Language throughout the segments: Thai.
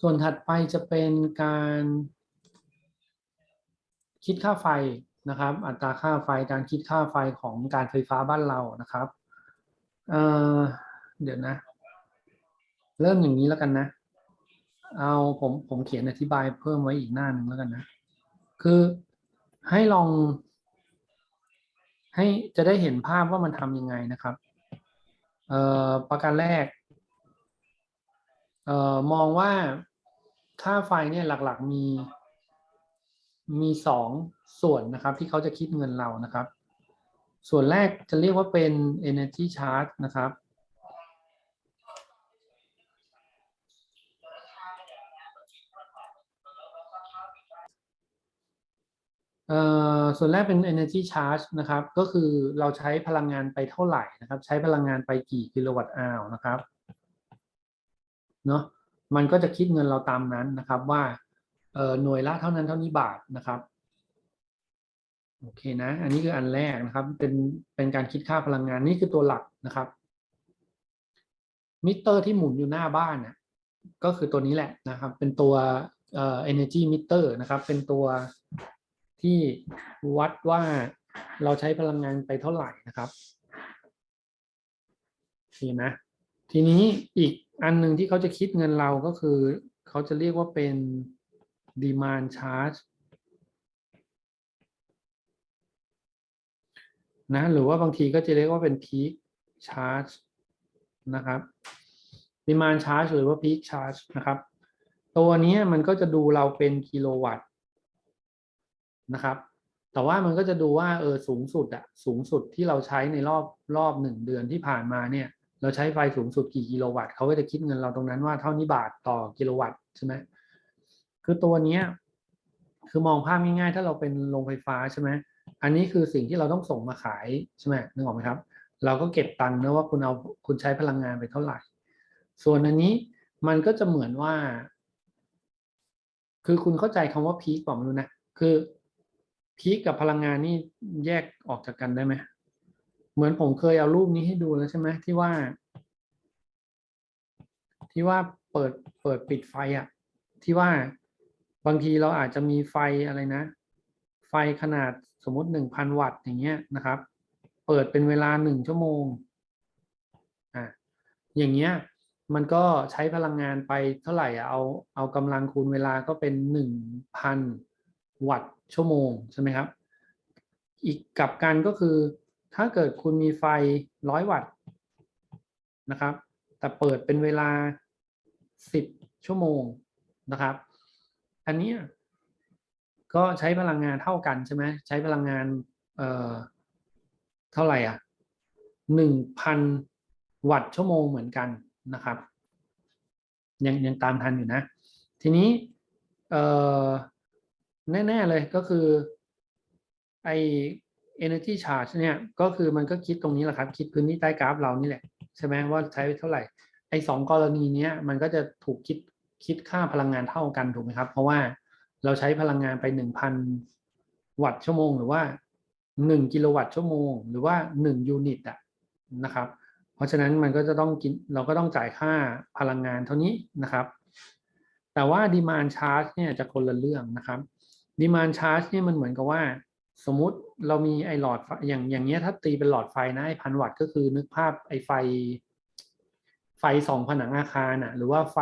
ส่วนถัดไปจะเป็นการคิดค่าไฟนะครับ อัตราค่าไฟการคิดค่าไฟของการไฟฟ้าบ้านเรานะครับเเดี๋ยวนะ เริ่มอย่างนี้แล้วกันนะ เอาผมผมเขียนอธิบายเพิ่มไว้อีกหน้าหนึ่งแล้วกันนะ คือให้ลอง ให้จะได้เห็นภาพว่ามันทำยังไงนะครับประการแรก เอ่อมองว่าค่าไฟเนี่ยหลักๆมี มีสองส่วนนะครับ ที่เขาจะคิดเงินเรานะครับ ส่วนแรกจะเรียกว่าเป็น energy charge นะครับ เอ่อส่วนแรกเป็น energy charge นะครับ ก็คือเราใช้พลังงานไปเท่าไหร่นะครับ ใช้พลังงานไปกี่กิโลวัตต์อาวนะครับ เนาะมันก็จะคิดเงินเราตามนั้นนะครับว่าเออหน่วยละเท่านั้นเท่านี้บาทนะครับโอเคนะ อันนี้คืออันแรกนะครับ เป็นเป็นการคิดค่าพลังงานนี่คือตัวหลักนะครับ มิเตอร์ที่หมุนอยู่หน้าบ้านน่ะก็คือตัวนี้แหละนะครับ เป็นตัวเอ่อ energy meter นะครับ เป็นตัวที่วัดว่าเราใช้พลังงานไปเท่าไหร่นะครับโอเคนะ ทีนี้อีกอันหนึ่งที่เขาจะคิดเงินเราก็คือ เขาจะเรียกว่าเป็น demand charge นะหรือว่าบางทีก็จะเรียกว่าเป็น peak charge นะครับ demand charge หรือว่า peak charge นะครับ ตัวนี้มันก็จะดูเราเป็นกิโลวัตต์นะครับ แต่ว่ามันก็จะดูว่าเออสูงสุดอะสูงสุดที่เราใช้ในรอบรอบหนึ่งเดือนที่ผ่านมาเนี่ย เราใช้ไฟสูงสุดกี่กิโลวัตต์เขาก็จะคิดเงินเราตรงนั้นว่าเท่านี้บาทต่อกิโลวัตต์ใช่ไหมคือตัวเนี้ยคือมองภาพง่ายๆ ถ้าเราเป็นโรงไฟฟ้าใช่ไหมอันนี้คือสิ่งที่เราต้องส่งมาขายใช่ไหมนึกออกไหมครับ เราก็เก็บตังค์นะว่าคุณเอาคุณใช้พลังงานไปเท่าไหร่ ส่วนอันนี้มันก็จะเหมือนว่า คือคุณเข้าใจคำว่าพีคเปล่าไม่รู้นะคือพีคกับพลังงานนี่แยกออกจากกันได้ไหม เหมือนผมเคยเอารูปนี้ให้ดูแล้วใช่ไหมที่ว่า ที่ว่าเปิดเปิดปิดไฟอะที่ว่าบางทีเราอาจจะมีไฟอะไรนะ ไฟขนาดสมมติหนึ่งพันวัตต์อย่างเงี้ยนะครับ เปิดเป็นเวลาหนึ่งชั่วโมงอะอย่างเงี้ยมันก็ใช้พลังงานไปเท่าไหร่อเอาเอากำลังคูณเวลาก็เป็นหนึ่งพันวัตต์ชั่วโมงใช่ไหมครับ อีกกลับกันก็คือ ถ้าเกิดคุณมีไฟร้อยวัตต์นะครับ แต่เปิดเป็นเวลาสิบชั่วโมงนะครับ อันนี้ก็ใช้พลังงานเท่ากันใช่ไหมใช้พลังงานเอ่อเท่าไหร่อะหนึ่งพันวัตต์ชั่วโมงเหมือนกันนะครับ ยังยังตามทันอยู่นะ ทีนี้เอ่อแน่ ๆ เลยก็คือไอ energy charge เนี่ยก็คือมันก็คิดตรงนี้แหละครับ คิดพื้นที่ใต้กราฟเรานี่แหละ ใช่ไหมว่าใช้เท่าไหร่ไอสองกรณีเนี้ยมันก็จะถูกคิดคิดค่าพลังงานเท่ากันถูกไหมครับ เพราะว่าเราใช้พลังงานไปหนึ่งพันวัตต์ชั่วโมง หรือว่าหนึ่งกิโลวัตต์ชั่วโมง หรือว่าหนึ่งยูนิตอะนะครับ เพราะฉะนั้นมันก็จะต้องกินเราก็ต้องจ่ายค่าพลังงานเท่านี้นะครับ แต่ว่า demand charge เนี่ยจะคนละเรื่องนะครับ demand charge เนี่ยมันเหมือนกับว่า สมมุติเรามีไอหลอดอย่างอย่างเงี้ยถ้าตีเป็นหลอดไฟนะไอพันวัตต์ก็คือนึกภาพไอไฟ ไฟส่องผนังอาคารอะ หรือว่าไฟ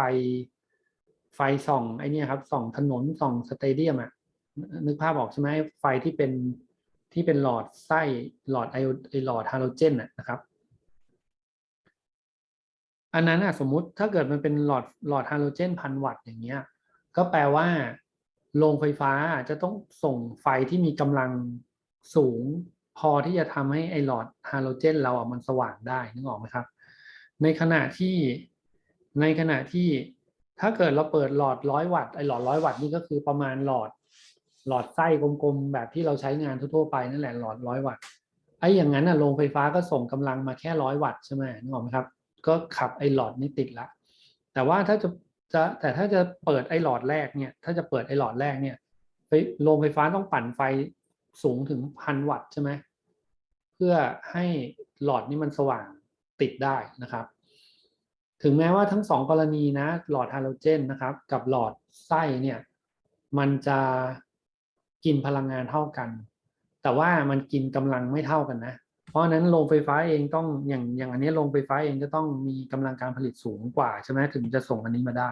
ไฟส่องไอเนี่ยครับส่องถนนส่องสเตเดียมอะนึกภาพออกใช่ไหมไฟที่เป็นที่เป็นหลอดไส้หลอดไอไอหลอดฮาโลเจนอะนะครับ อันนั้นอะสมมุติถ้าเกิดมันเป็นหลอดหลอดฮาโลเจนพันวัตต์อย่างเงี้ย ก็แปลว่า โรงไฟฟ้าจะต้องส่งไฟที่มีกำลังสูง พอที่จะทำให้ไอหลอดฮาโลเจน เราอะมันสว่างได้นึกออกไหมครับ ในขณะที่ในขณะที่ถ้าเกิดเราเปิดหลอดร้อยวัตต์ไอหลอดร้อยวัตต์นี่ก็คือประมาณหลอดหลอดไส้กลมๆแบบที่เราใช้งานทั่วๆไปนั่นแหละหลอดร้อยวัตต์ไออย่างนั้นอะโรงไฟฟ้าก็ส่งกำลังมาแค่ร้อยวัตต์ใช่ไหมนึกออกไหมครับ ก็ขับไอหลอดนี้ติดละ แต่ว่าถ้าจะ จะแต่ถ้าจะเปิดไอ้หลอดแรกเนี่ยถ้าจะเปิดไอ้หลอดแรกเนี่ยไปโรงไฟฟ้าต้องปั่นไฟสูงถึงพันวัตต์ใช่ไหมเพื่อให้หลอดนี้มันสว่างติดได้นะครับ ถึงแม้ว่าทั้งสองกรณีนะหลอดฮาโลเจนนะครับ กับหลอดไส้เนี่ยมันจะกินพลังงานเท่ากัน แต่ว่ามันกินกำลังไม่เท่ากันนะ เพราะนั้นโรงไฟฟ้าเองต้องอย่างอย่างอันนี้โรงไฟฟ้าเองก็ต้องมีกำลังการผลิตสูงกว่าใช่ไหมถึงจะส่งอันนี้มาได้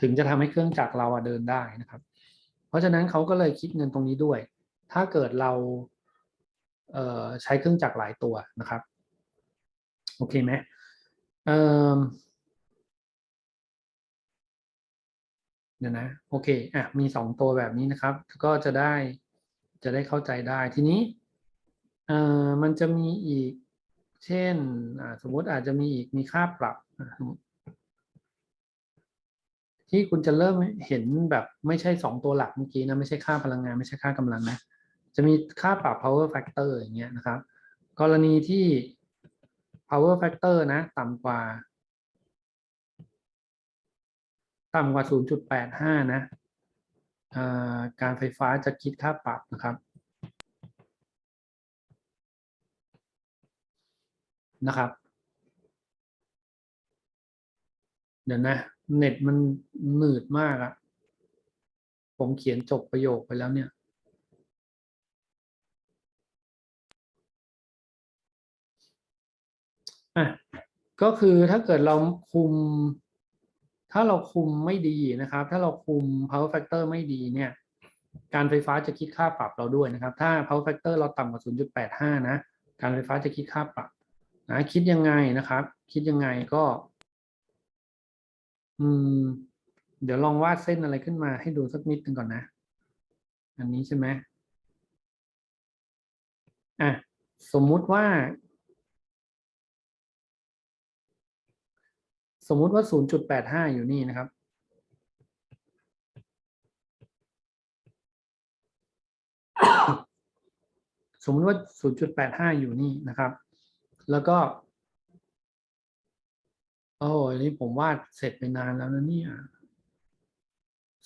ถึงจะทำให้เครื่องจักรเราอะเดินได้นะครับ เพราะฉะนั้นเขาก็เลยคิดเงินตรงนี้ด้วย ถ้าเกิดเราเใช้เครื่องจักรหลายตัวนะครับโอเคไหมเอ่อเดี๋ยวนะโอเคอะมีสองตัวแบบนี้นะครับ ก็จะได้จะได้เข้าใจได้ทีนี้ มันจะมีอีก เช่นสมมติอาจจะมีอีกมีค่าปรับที่คุณจะเริ่มเห็นแบบไม่ใช่สองตัวหลักเมื่อกี้นะไม่ใช่ค่าพลังงานไม่ใช่ค่ากำลังนะ จะมีค่าปรับ power factor อย่างเงี้ยนะครับ กรณีที่ power factor นะ ต่ำกว่า ต่ำกว่า 0.85 นะการไฟฟ้าจะคิดค่าปรับนะครับ นะครับ เดี๋ยวนะ เน็ตมันหนืดมากอะผมเขียนจบประโยคไปแล้วเนี่ยอะก็คือถ้าเกิดเราคุม ถ้าเราคุมไม่ดีนะครับ ถ้าเราคุม power factor ไม่ดีเนี่ย การไฟฟ้าจะคิดค่าปรับเราด้วยนะครับ ถ้า power factor เราต่ำกว่า 0.85 นะ การไฟฟ้าจะคิดค่าปรับ นะคิดยังไงนะครับ คิดยังไงก็ อืม เดี๋ยวลองวาดเส้นอะไรขึ้นมาให้ดูสักนิดหนึ่งก่อนนะ อันนี้ใช่ไหมอะสมมุติว่า สมมุติว่า 0.85 อยู่นี่นะครับสมมติว่า 0.85 อยู่นี่นะครับ แล้วก็โอ้อันนี้ผมวาดเสร็จไปนานแล้วนะเนี่ย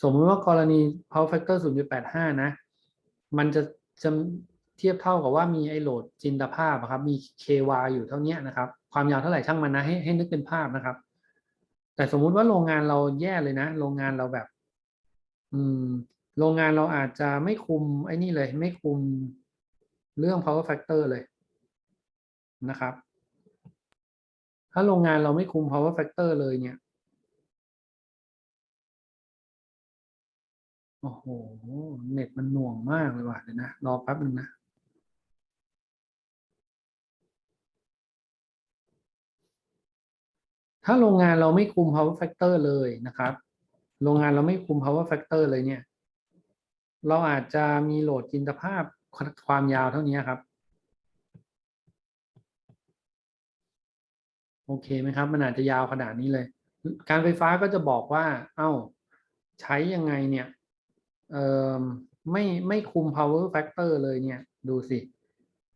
สมมติว่ากรณี power factor 0.85 นะ มันจะจะเทียบเท่ากับว่ามีไอโหลดจินตภาพอะครับ มี KY อยู่เท่านี้นะครับ ความยาวเท่าไหร่ช่างมันนะ ให้ให้นึกเป็นภาพนะครับ แต่สมมุติว่าโรงงานเราแย่เลยนะ โรงงานเราแบบ อืม โรงงานเราอาจจะไม่คุมไอ้นี่เลย ไม่คุมเรื่อง power factor เลย นะครับ ถ้าโรงงานเราไม่คุม power factor เลยเนี่ย โอ้โห เน็ตมันหน่วงมากเลยว่ะเดี๋ยวนะ รอแป๊บนึงนะถ้าโรงงานเราไม่คุม power factor เลยนะครับ โรงงานเราไม่คุม power factor เลยเนี่ย เราอาจจะมีโหลดจินตภาพความยาวเท่านี้ครับ โอเคไหมครับ มันอาจจะยาวขนาดนี้เลย การไฟฟ้าก็จะบอกว่า เอ้า ใช้ยังไงเนี่ยเออไม่ไม่คุม power factor เลยเนี่ย ดูสิ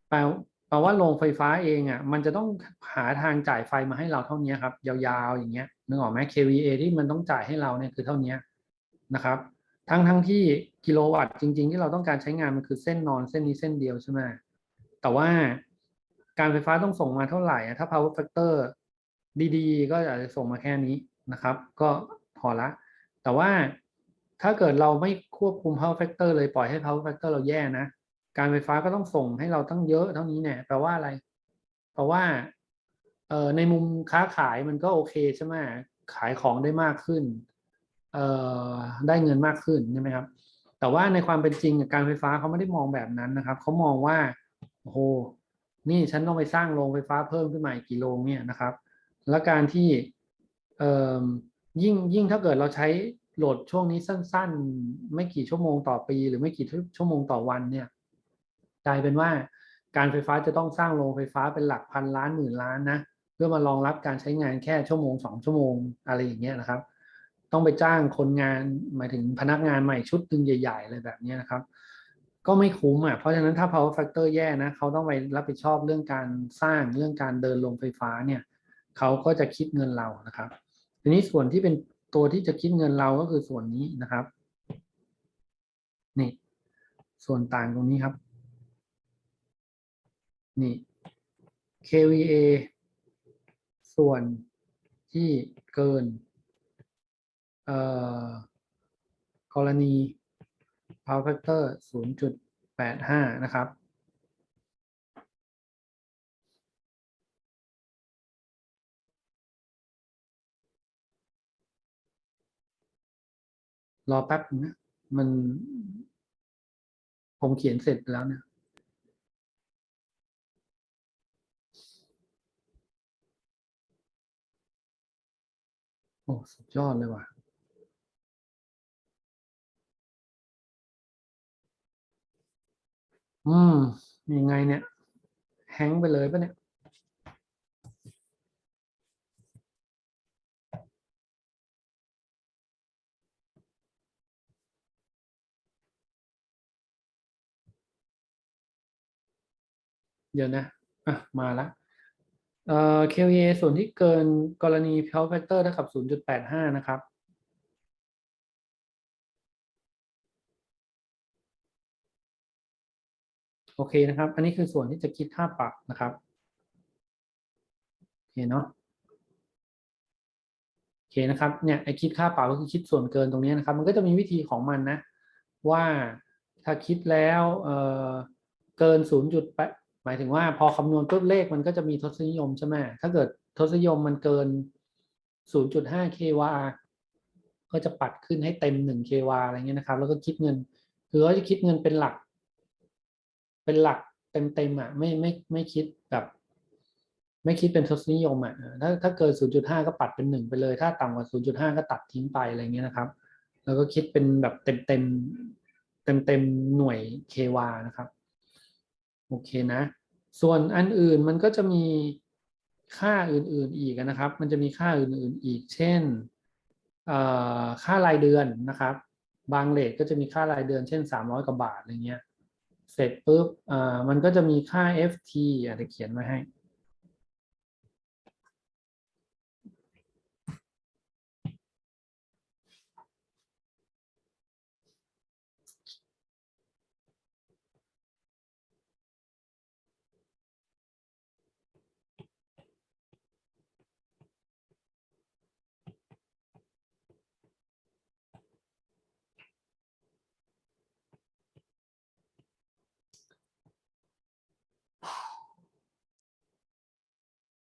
แปลแปลว่าโรงไฟฟ้าเองอะ มันจะต้องหาทางจ่ายไฟมาให้เราเท่านี้ครับ ยาวๆอย่างเงี้ยนึกออกไหม kVA ที่มันต้องจ่ายให้เราเนี่ยคือเท่านี้นะครับ ทั้งทั้งที่กิโลวัตต์จริง ๆ ที่เราต้องการใช้งานมันคือเส้นนอนเส้นนี้เส้นเดียวใช่ไหมแต่ว่าการไฟฟ้าต้องส่งมาเท่าไหร่อะถ้า power factor ดีๆ ก็อาจจะส่งมาแค่นี้นะครับ ก็พอละ แต่ว่าถ้าเกิดเราไม่ควบคุม power factor เลยปล่อยให้ power factor เราแย่นะ การไฟฟ้าก็ต้องส่งให้เราตั้งเยอะเท่านี้เนี่ยแปลว่าอะไรเพราะว่าเอ่อในมุมค้าขายมันก็โอเคใช่ไหมขายของได้มากขึ้นเอ่อได้เงินมากขึ้นใช่ไหมครับ แต่ว่าในความเป็นจริงการไฟฟ้าเขาไม่ได้มองแบบนั้นนะครับเขามองว่าโอ้โหนี่ฉันต้องไปสร้างโรงไฟฟ้าเพิ่มขึ้นมาอีกกี่โรงเนี่ยนะครับ แล้วการที่ยิ่งยิ่งถ้าเกิดเราใช้โหลดช่วงนี้สั้น ๆ ไม่กี่ชั่วโมงต่อปี หรือไม่กี่ชั่วโมงต่อวันเนี่ยกลายเป็นว่าการไฟฟ้าจะต้องสร้างโรงไฟฟ้าเป็นหลักพันล้านหมื่นล้านนะเพื่อมารองรับการใช้งานแค่ชั่วโมงสองชั่วโมงอะไรอย่างเงี้ยนะครับ ต้องไปจ้างคนงานหมายถึงพนักงานใหม่ชุดหนึ่งใหญ่ๆเลยแบบนี้นะครับ ก็ไม่คุ้มอะเพราะฉะนั้นถ้า power factor แย่นะเขาต้องไปรับผิดชอบเรื่องการสร้างเรื่องการเดินลงไฟฟ้าเนี่ย เขาก็จะคิดเงินเรานะครับ ทีนี้ส่วนที่เป็นตัวที่จะคิดเงินเราก็คือส่วนนี้นะครับ นี่ ส่วนต่างตรงนี้ครับ นี่ kVA ส่วนที่เกิน เอ่อ กรณี power factor 0.85 นะครับ รอแป๊บนึงนะมัน ผมเขียนเสร็จแล้วเนี่ยโอ้สุดยอดเลยว่ะอืมยังไงเนี่ย แฮงไปเลยปะเนี่ย เดี๋ยวนะอะมาละเอ่อ KVA ส่วนที่เกินกรณี power factor เท่ากับ 0.85 นะครับโอเคนะครับ อันนี้คือส่วนที่จะคิดค่าปรับนะครับโอเคเนาะโอเคนะครับเนี่ยไอคิดค่าปรับก็คือคิดส่วนเกินตรงนี้นะครับ มันก็จะมีวิธีของมันนะ ว่าถ้าคิดแล้วเออเกิน 0.8 หมายถึงว่าพอคำนวณปุ๊บเลขมันก็จะมีทศนิยมใช่ไหมถ้าเกิดทศนิยมมันเกิน 0.5 kwh ก็จะปัดขึ้นให้เต็ม 1 kwh อะไรเงี้ยนะครับ แล้วก็คิดเงิน คือเขาจะคิดเงินเป็นหลัก เป็นหลักเต็มๆอะไม่ไม่ไม่คิดแบบไม่คิดเป็นทศนิยมอะถ้าถ้าเกิน 0.5 ก็ปัดเป็นหนึ่งไปเลย ถ้าต่ำกว่า 0.5 ก็ตัดทิ้งไปอะไรเงี้ยนะครับ แล้วก็คิดเป็นแบบเต็มเต็มเต็มเต็มๆหน่วย kwh นะครับ โอเคนะ ส่วนอันอื่นมันก็จะมีค่าอื่นๆอีกนะครับ มันจะมีค่าอื่นๆอีก เช่นค่ารายเดือนนะครับ บางเลทก็จะมีค่ารายเดือนเช่น 300กว่าบาทอะไรเงี้ย เสร็จปุ๊บมันก็จะมีค่า FT อาจจะเขียนไว้ให้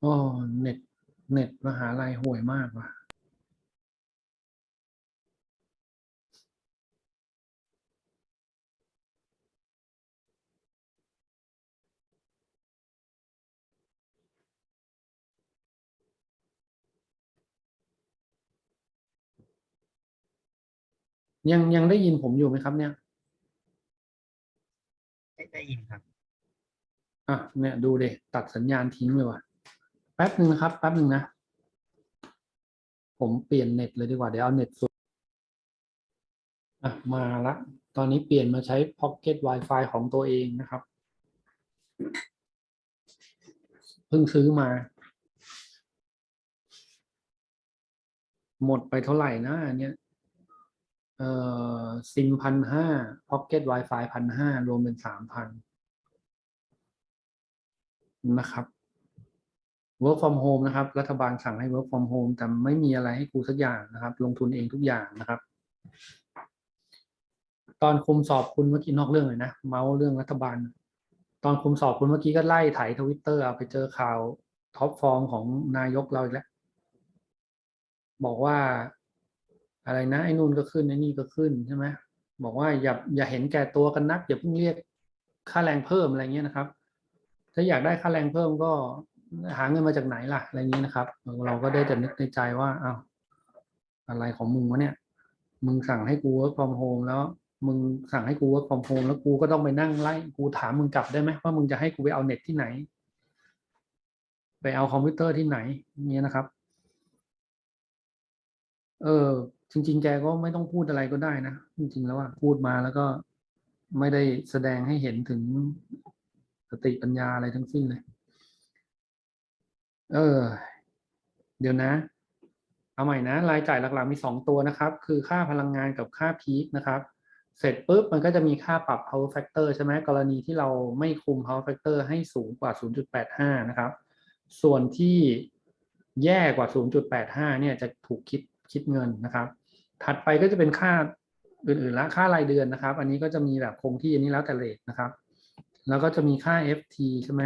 อ้เน็ต เน็ตมหาลัยห่วยมากว่ะยังยังได้ยินผมอยู่ไหมครับเนี่ย ได้ได้ยินครับ อะเนี่ยดูเดตัดสัญญาณทิ้งเลยว่ะ แป๊บหนึ่งนะครับ แป๊บหนึ่งนะ ผมเปลี่ยนเน็ตเลยดีกว่า เดี๋ยวเอาเน็ตสุดมาละ ตอนนี้เปลี่ยนมาใช้ Pocket Wi-Fi ของตัวเองนะครับ เพิ่งซื้อมา หมดไปเท่าไหร่นะอันเนี้ยเอ่อซิมพันห้า Pocket Wi-Fi พันห้ารวมเป็นสามพันนะครับ work from home นะครับ รัฐบาลสั่งให้ work from home แต่ไม่มีอะไรให้กูสักอย่างนะครับ ลงทุนเองทุกอย่างนะครับ ตอนคุมสอบคุณเมื่อกี้นอกเรื่องเลยนะ เมาส์เรื่องรัฐบาล ตอนคุมสอบคุณเมื่อกี้ก็ไล่ไถทวิตเตอร์เอาไปเจอข่าวท็อปฟอร์มของนายกเราอีกแล้ว บอกว่าอะไรนะไอ้นู่นก็ขึ้นไอ้นี่ก็ขึ้นใช่ไหมบอกว่าอย่าอย่าเห็นแก่ตัวกันนัก อย่าเพิ่งเรียกค่าแรงเพิ่มอะไรเงี้ยนะครับ ถ้าอยากได้ค่าแรงเพิ่มก็ หาเงินมาจากไหนล่ะอะไรอย่างนี้นะครับ เราก็ได้แต่นึกในใจว่าอ้าวอะไรของมึงวะเนี่ย มึงสั่งให้กู work from home แล้ว มึงสั่งให้กู work from home แล้วกูก็ต้องไปนั่งไล่กูถามมึงกลับได้ไหมว่ามึงจะให้กูไปเอาเน็ตที่ไหน ไปเอาคอมพิวเตอร์ที่ไหนเงี้ยนะครับ เออ จริง ๆ แกก็ไม่ต้องพูดอะไรก็ได้นะจริง ๆ แล้วว่าพูดมาแล้วก็ไม่ได้แสดงให้เห็นถึงสติปัญญาอะไรทั้งสิ้นเลย เออ เดี๋ยวนะ เอาใหม่นะ รายจ่ายหลักๆมีสองตัวนะครับ คือค่าพลังงานกับค่าพีคนะครับ เสร็จปุ๊บมันก็จะมีค่าปรับ power factor ใช่ไหมกรณีที่เราไม่คุม power factor ให้สูงกว่า 0.85 นะครับ ส่วนที่แย่กว่า 0.85 เนี่ยจะถูกคิดคิดเงินนะครับ ถัดไปก็จะเป็นค่าอื่นๆละค่ารายเดือนนะครับ อันนี้ก็จะมีแบบคงที่อันนี้แล้วแต่เลทนะครับ แล้วก็จะมีค่า FT ใช่ไหม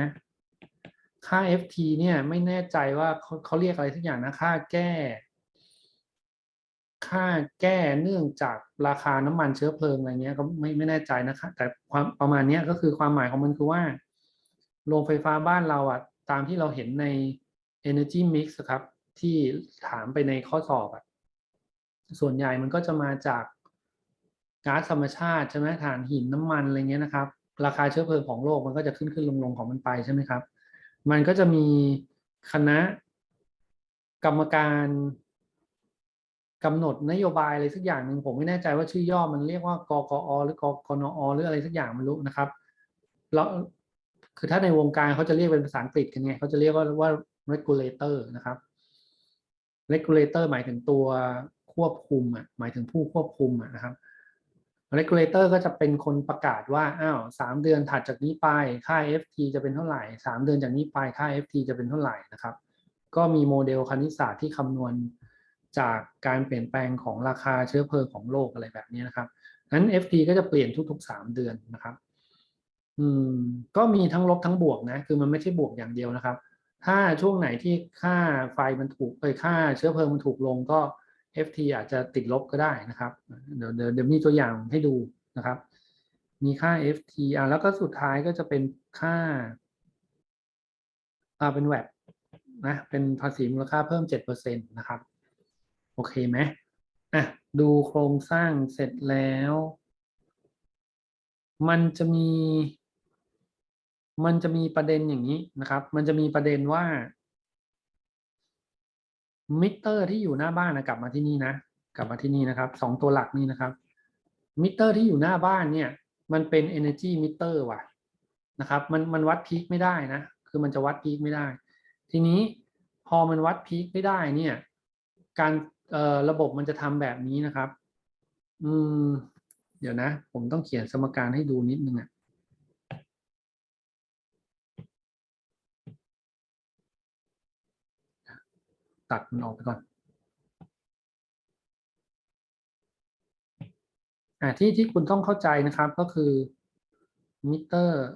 ค่า FT เนี่ยไม่แน่ใจว่าเขาเขาเรียกอะไรทุกอย่างนะค่าแก้ ค่าแก้เนื่องจากราคาน้ำมันเชื้อเพลิงอะไรเงี้ยก็ไม่ไม่แน่ใจนะคะแต่ความประมาณเนี้ยก็คือความหมายของมันคือว่าโรงไฟฟ้าบ้านเราอะตามที่เราเห็นใน Energy Mix ครับ ที่ถามไปในข้อสอบอะส่วนใหญ่มันก็จะมาจากก๊าซธรรมชาติใช่ไหมถ่านหินน้ำมันอะไรเงี้ยนะครับ ราคาเชื้อเพลิงของโลกมันก็จะขึ้นขึ้นลงลงของมันไปใช่ไหมครับ มันก็จะมีคณะกรรมการกำหนดนโยบายอะไรสักอย่างหนึ่งผมไม่แน่ใจว่าชื่อย่อมันเรียกว่ากกอหรือกกนอหรืออะไรสักอย่างไม่รู้นะครับแล้วคือถ้าในวงการเขาจะเรียกเป็นภาษาอังกฤษกันไงเขาจะเรียกว่าว่า regulator นะครับ regulator หมายถึงตัวควบคุมอะหมายถึงผู้ควบคุมอะนะครับ regulator ก็จะเป็นคนประกาศว่าอ้าวสามเดือนถัดจากนี้ไปค่า FT จะเป็นเท่าไหร่สามเดือนจากนี้ไปค่า FT จะเป็นเท่าไหร่นะครับ ก็มีโมเดลคณิตศาสตร์ที่คำนวณจากการเปลี่ยนแปลงของราคาเชื้อเพลิงของโลกอะไรแบบนี้นะครับนั้น FT ก็จะเปลี่ยนทุกๆ 3 เดือนนะครับ อืม ก็มีทั้งลบทั้งบวกนะ คือมันไม่ใช่บวกอย่างเดียวนะครับ ถ้าช่วงไหนที่ค่าไฟมันถูกเอยค่าเชื้อเพลิงมันถูกลงก็ FT อาจจะติดลบก็ได้นะครับ เดี๋ยวเดี๋ยวมีตัวอย่างให้ดูนะครับ มีค่า FT อะแล้วก็สุดท้ายก็จะเป็นค่าอ่าเป็นแวดนะ เป็นภาษีมูลค่าเพิ่ม 7%นะครับ โอเคไหมอะดูโครงสร้างเสร็จแล้ว มันจะมี มันจะมีประเด็นอย่างนี้นะครับ มันจะมีประเด็นว่า มิเตอร์ที่อยู่หน้าบ้านนะกลับมาที่นี่นะกลับมาที่นี่นะครับสองตัวหลักนี่นะครับมิเตอร์ที่อยู่หน้าบ้านเนี่ย มันเป็น energy meter ว่ะนะครับ มันมันวัดพีคไม่ได้นะ คือมันจะวัดพีคไม่ได้ ทีนี้พอมันวัดพีคไม่ได้เนี่ย การเอ่อระบบมันจะทำแบบนี้นะครับ อืม เดี๋ยวนะ ผมต้องเขียนสมการให้ดูนิดนึงอะ ตัดมันออกไปก่อนอ่าที่ที่คุณต้องเข้าใจนะครับก็คือมิเตอร์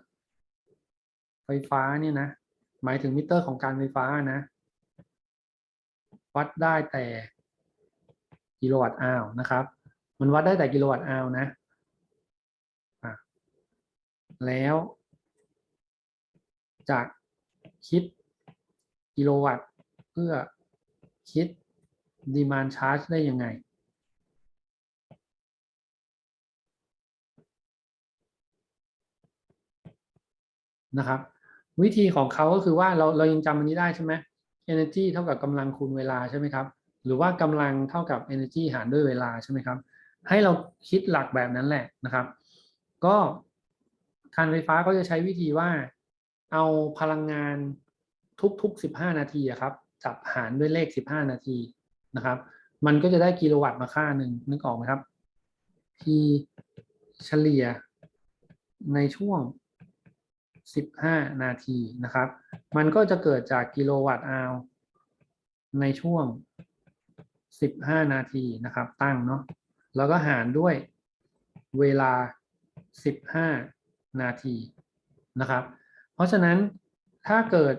ไฟฟ้าเนี่ยนะ หมายถึงมิเตอร์ของการไฟฟ้านะ วัดได้แต่กิโลวัตต์อาวนะครับ มันวัดได้แต่กิโลวัตต์อาวนะอะแล้วจะคิดกิโลวัตต์เพื่อ คิด demand charge ได้ยังไง นะครับ วิธีของเขาก็คือว่าเราเรายังจำอันนี้ได้ใช่ไหม energy เท่ากับกำลังคูณเวลาใช่ไหมครับ หรือว่ากำลังเท่ากับ energy หารด้วยเวลาใช่ไหมครับ ให้เราคิดหลักแบบนั้นแหละนะครับ ก็การไฟฟ้าก็จะใช้วิธีว่าเอาพลังงานทุกๆ15 นาทีอะครับ จับหารด้วยเลข 15 นาทีนะครับ มันก็จะได้กิโลวัตต์มาค่าหนึ่งนึกออกไหมครับ P เฉลี่ยในช่วง 15 นาทีนะครับ มันก็จะเกิดจากกิโลวัตต์อาวในช่วง 15 นาทีนะครับ ตั้งเนาะแล้วก็หารด้วยเวลา 15 นาทีนะครับ เพราะฉะนั้นถ้าเกิด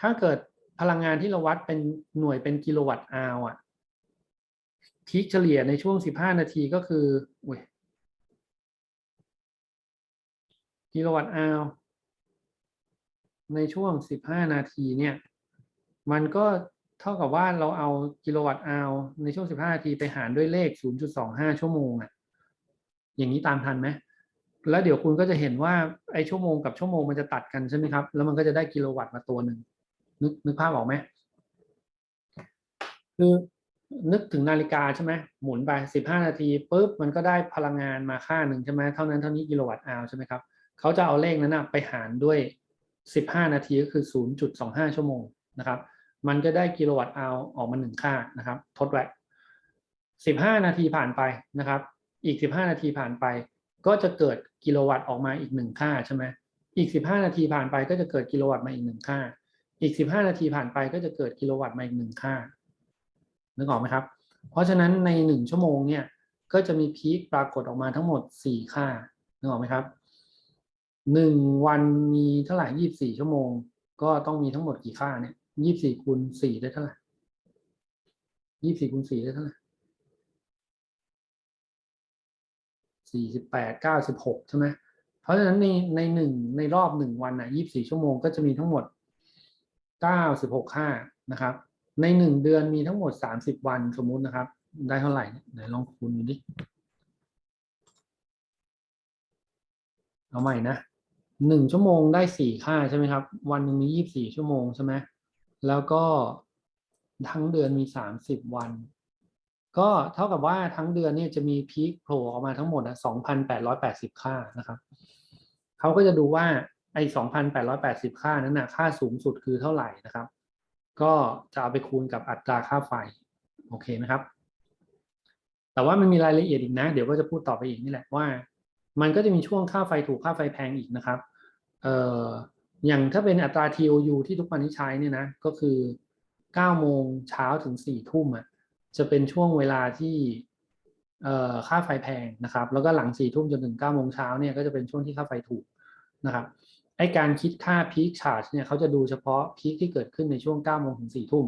ถ้าเกิด พลังงานที่เราวัดเป็นหน่วยเป็นกิโลวัตต์อาวอะพีคเฉลี่ยในช่วง 15 นาทีก็คืออุ้ยกิโลวัตต์อาวในช่วง 15 นาทีเนี่ย มันก็เท่ากับว่าเราเอากิโลวัตต์อาวในช่วง 15 นาทีไปหารด้วยเลข 0.25 ชั่วโมงอะอย่างนี้ตามทันไหมแล้วเดี๋ยวคุณก็จะเห็นว่าไอ้ชั่วโมงกับชั่วโมงมันจะตัดกันใช่ไหมครับ แล้วมันก็จะได้กิโลวัตต์มาตัวหนึ่ง นึกนึกภาพออกไหมคือนึกถึงนาฬิกาใช่ไหมหมุนไป15นาทีปุ๊บมันก็ได้พลังงานมาค่าหนึ่งใช่ไหมเท่านั้นเท่านี้กิโลวัตต์อาวใช่ไหมครับเขาจะเอาเลขนั้นนะไปหารด้วย15นาทีก็คือ0.25ชั่วโมงนะครับ มันก็ได้กิโลวัตต์อาวออกมาหนึ่งค่านะครับ ทดไว้15นาทีผ่านไปนะครับ อีก15นาทีผ่านไป ก็จะเกิดกิโลวัตต์ออกมาอีกหนึ่งค่าใช่ไหมอีก15นาทีผ่านไปก็จะเกิดกิโลวัตต์มาอีกหนึ่งค่า อีกสิบห้านาทีผ่านไปก็จะเกิดกิโลวัตต์มาอีกหนึ่งค่านึกออกไหมครับ เพราะฉะนั้นในหนึ่งชั่วโมงเนี่ยก็จะมีพีคปรากฏออกมาทั้งหมดสี่ค่านึกออกไหมครับหนึ่งวันมีเท่าไหร่ยี่บสี่ชั่วโมง ก็ต้องมีทั้งหมดกี่ค่าเนี่ยยี่สี่คูณสี่ได้เท่าไหร่ยี่สี่คูณสี่ได้เท่าไหร่สี่สิบแปดเก้าสิบหกใช่ไหมเพราะฉะนั้นในในหนึ่งในรอบหนึ่งวันอะยี่สี่ชั่วโมงก็จะมีทั้งหมด เก้าสิบหกค่านะครับ ในหนึ่งเดือนมีทั้งหมดสามสิบวันสมมุตินะครับ ได้เท่าไหร่ไหนลองคูณดูดิ เอาใหม่นะหนึ่งชั่วโมงได้สี่ค่าใช่ไหมครับ วันหนึ่งมียี่บสี่ชั่วโมงใช่ไหมแล้วก็ทั้งเดือนมีสามสิบวัน ก็เท่ากับว่าทั้งเดือนเนี่ยจะมีพีคโผล่ออกมาทั้งหมดสองพันแปดร้อยแปดสิบค่านะครับเขาก็จะดูว่า ไอ้สองพันแปดร้อยแปดสิบค่านั้นนะค่าสูงสุดคือเท่าไหร่นะครับ ก็จะเอาไปคูณกับอัตราค่าไฟ โอเคนะครับ แต่ว่ามันมีรายละเอียดอีกนะ เดี๋ยวก็จะพูดต่อไปอีกนี่แหละว่า มันก็จะมีช่วงค่าไฟถูกค่าไฟแพงอีกนะครับ เอ่อ อย่างถ้าเป็นอัตรา TOU ที่ทุกวันนี้ใช้เนี่ยนะ ก็คือ9โมงเช้าถึง4ทุ่มอะ จะเป็นช่วงเวลาที่เอ่อค่าไฟแพงนะครับ แล้วก็หลัง4ทุ่มจนถึง9โมงเช้าเนี่ยก็จะเป็นช่วงที่ค่าไฟถูกนะครับ ไอการคิดค่า peak charge เนี่ยเขาจะดูเฉพาะ peak ที่เกิดขึ้นในช่วง9โมงถึง4ทุ่ม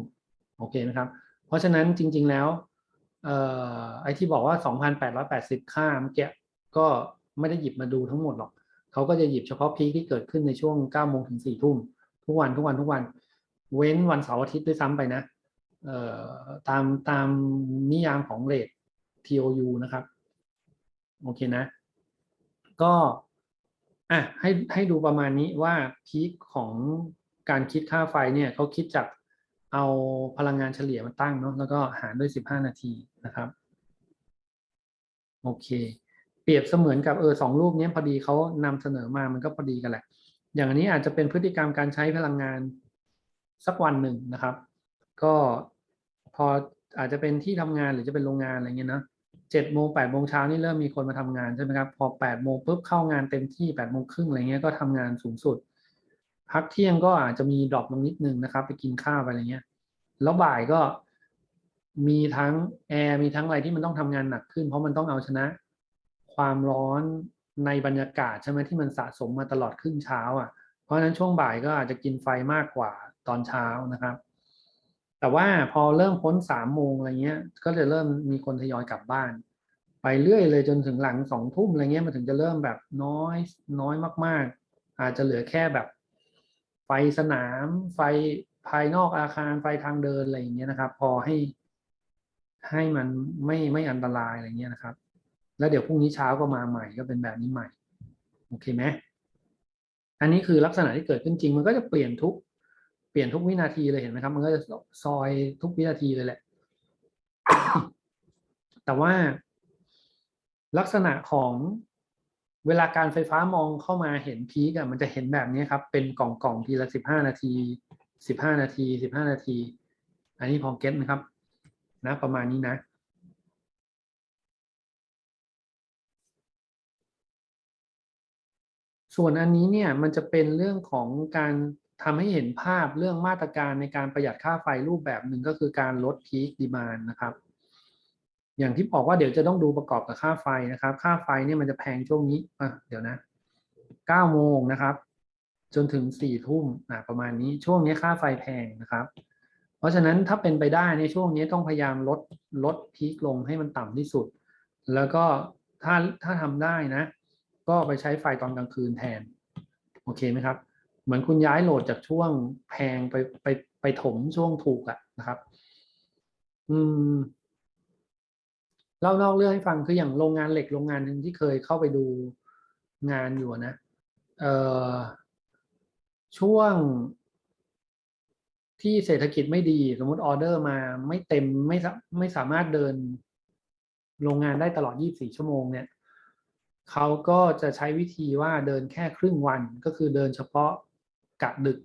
โอเคไหมครับ เพราะฉะนั้นจริง ๆแล้วเอ่อไอที่บอกว่า 2,880 ค่าเมื่อกี้ก็ไม่ได้หยิบมาดูทั้งหมดหรอกเขาก็จะหยิบเฉพาะพีคที่เกิดขึ้นในช่วง9โมงถึง4ทุ่มทุกวันทุกวันทุกวัน เว้นวันเสาร์อาทิตย์ด้วยซ้ำไปนะเอ่อตามตามนิยามของเรท TOU นะครับ โอเคนะ ก็ อะให้ให้ดูประมาณนี้ว่าพีคของการคิดค่าไฟเนี่ยเขาคิดจากเอาพลังงานเฉลี่ยมาตั้งเนาะแล้วก็หารด้วย 15 นาทีนะครับ โอเค เปรียบเสมือนกับเออสองรูปนี้พอดีเขานำเสนอมามันก็พอดีกันแหละ อย่างอันนี้อาจจะเป็นพฤติกรรมการใช้พลังงานสักวันหนึ่งนะครับ ก็พออาจจะเป็นที่ทำงานหรือจะเป็นโรงงานอะไรเงี้ยนะ เจ็ดโมงแปดโมงเช้านี่เริ่มมีคนมาทำงานใช่ไหมครับ พอแปดโมงปุ๊บเข้างานเต็มที่แปดโมงครึ่งอะไรเงี้ยก็ทำงานสูงสุด พักเที่ยงก็อาจจะมีดรอปลงนิดนึงนะครับ ไปกินข้าวไปอะไรเงี้ย แล้วบ่ายก็มีทั้งแอร์มีทั้งอะไรที่มันต้องทำงานหนักขึ้น เพราะมันต้องเอาชนะ ความร้อนในบรรยากาศใช่ไหมที่มันสะสมมาตลอดครึ่งเช้า อะ เพราะฉะนั้นช่วงบ่ายก็อาจจะกินไฟมากกว่าตอนเช้านะครับ แต่ว่าพอเริ่มพ้นสามโมงอะไรเงี้ย ก็จะเริ่มมีคนทยอยกลับบ้าน ไปเรื่อยเลยจนถึงหลังสองทุ่มอะไรเงี้ยมันถึงจะเริ่มแบบน้อยน้อยมาก ๆ อาจจะเหลือแค่แบบ ไฟสนาม ไฟภายนอกอาคารไฟทางเดินอะไรอย่างเงี้ยนะครับ พอให้ให้มันไม่ไม่อันตรายอะไรเงี้ยนะครับ แล้วเดี๋ยวพรุ่งนี้เช้าก็มาใหม่ก็เป็นแบบนี้ใหม่โอเคไหมอันนี้คือลักษณะที่เกิดขึ้นจริงมันก็จะเปลี่ยนทุก ปลี่ยนทุกวินาทีเลยเห็นไหมครับ มันก็จะซอยทุกวินาทีเลยแหละ แต่ว่าลักษณะของเวลาการไฟฟ้ามองเข้ามาเห็นพีกอะมันจะเห็นแบบนี้ครับ เป็นกล่องกล่องทีละสิบห้านาทีสิบห้านาทีสิบห้านาที อันนี้พอเก็ตนะครับ นะ ประมาณนี้นะส่วนอันนี้เนี่ยมันจะเป็นเรื่องของการ ทำให้เห็นภาพเรื่องมาตรการในการประหยัดค่าไฟรูปแบบหนึ่งก็คือการลดพีคดีมานนะครับ อย่างที่บอกว่าเดี๋ยวจะต้องดูประกอบกับค่าไฟนะครับ ค่าไฟเนี่ยมันจะแพงช่วงนี้อะเดี๋ยวนะเก้าโมงนะครับ จนถึงสี่ทุ่มนะประมาณนี้ช่วงนี้ค่าไฟแพงนะครับ เพราะฉะนั้นถ้าเป็นไปได้ในช่วงนี้ต้องพยายามลดลดพีคลงให้มันต่ำที่สุด แล้วก็ถ้าถ้าทำได้นะ ก็ไปใช้ไฟตอนกลางคืนแทน โอเคไหมครับ เหมือนคุณย้ายโหลดจากช่วงแพงไปไปไปถมช่วงถูกอะนะครับ อืมเล่านอกเรื่องให้ฟังคืออย่างโรงงานเหล็กโรงงานหนึ่งที่เคยเข้าไปดูงานอยู่นะเอ่อช่วงที่เศรษฐกิจไม่ดี สมมติออเดอร์มาไม่เต็มไม่สไม่สามารถเดินโรงงานได้ตลอด 24 ชั่วโมงเนี่ยเขาก็จะใช้วิธีว่าเดินแค่ครึ่งวันก็คือเดินเฉพาะ กะดึก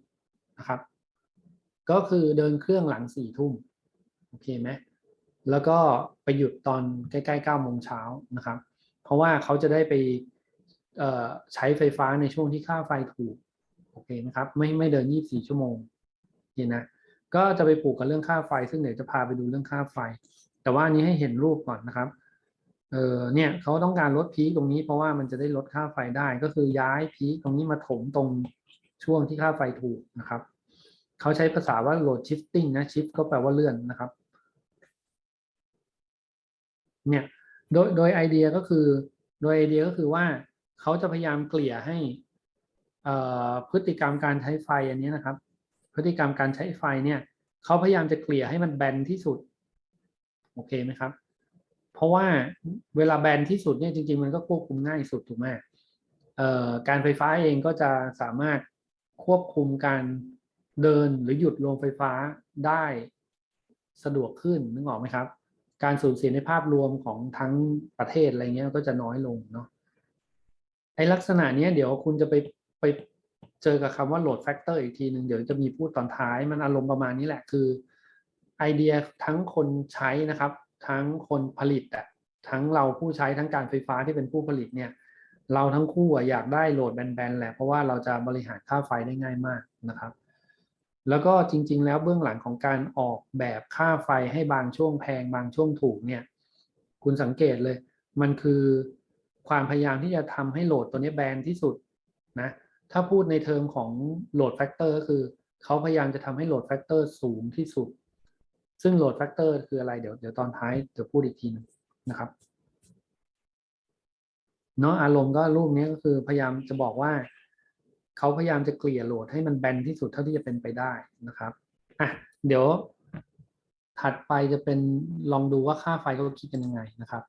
นะครับ ก็คือเดินเครื่องหลังสี่ทุ่มโอเคไหมแล้วก็ไปหยุดตอนใกล้ๆเก้าโมงเช้านะครับ เพราะว่าเขาจะได้ไปใช้ไฟฟ้าในช่วงที่ค่าไฟถูกโอเคนะครับ ไม่ไม่เดิน 24 ชั่วโมงนะก็จะไปผูกกับเรื่องค่าไฟ ซึ่งเดี๋ยวจะพาไปดูเรื่องค่าไฟ แต่ว่านนี้ให้เห็นรูปก่อนนะครับเออเนี่ยเขาต้องการลดพีคตรงนี้เพราะว่ามันจะได้ลดค่าไฟได้ก็คือย้ายพีคตรงนี้มาถมตรง ช่วงที่ค่าไฟถูกนะครับเขาใช้ภาษาว่า load shifting นะ shift ก็แปลว่าเลื่อนนะครับ เนี่ยโดยโดยไอเดียก็คือ โดยไอเดียก็คือว่าเขาจะพยายามเกลี่ยให้พฤติกรรมการใช้ไฟอันนี้นะครับ พฤติกรรมการใช้ไฟเนี่ยเขาพยายามจะเกลี่ยให้มันแบนที่สุด โอเคไหมครับ เพราะว่าเวลาแบนที่สุดเนี่ยจริง ๆ มันก็ควบคุมง่ายสุดถูกไหมการไฟฟ้าเองก็จะสามารถ ควบคุมการเดินหรือหยุดโรงไฟฟ้าได้สะดวกขึ้นนึกออกไหมครับ การสูญเสียในภาพรวมของทั้งประเทศอะไรเงี้ยก็จะน้อยลงเนาะไอลักษณะเนี้ยเดี๋ยวคุณจะไปไปเจอกับคำว่า load factor อีกทีหนึ่งเดี๋ยวจะมีพูดตอนท้ายมันอารมณ์ประมาณนี้แหละคือไอเดียทั้งคนใช้นะครับ ทั้งคนผลิตอะทั้งเราผู้ใช้ทั้งการไฟฟ้าที่เป็นผู้ผลิตเนี่ย เราทั้งคู่อยากได้โหลดแบนๆแหละเพราะว่าเราจะบริหารค่าไฟได้ง่ายมากนะครับ แล้วก็จริง ๆ แล้วเบื้องหลังของการออกแบบค่าไฟให้บางช่วงแพงบางช่วงถูกเนี่ย คุณสังเกตเลย มันคือความพยายามที่จะทำให้โหลดตัวนี้แบนที่สุดนะถ้าพูดในเทอมของโหลดแฟกเตอร์ก็คือเขาพยายามจะทำให้โหลดแฟกเตอร์สูงที่สุด ซึ่งโหลดแฟกเตอร์คืออะไรเดี๋ยวเดี๋ยวตอนท้ายเดี๋ยวพูดอีกทีหนึงนะครับ เนาะอารมณ์ก็รูปนี้ก็คือพยายามจะบอกว่าเขาพยายามจะเกลี่ยโหลดให้มันแบนที่สุดเท่าที่จะเป็นไปได้นะครับอะเดี๋ยวถัดไปจะเป็นลองดูว่าค่าไฟเขาคิดกันยังไงนะครับ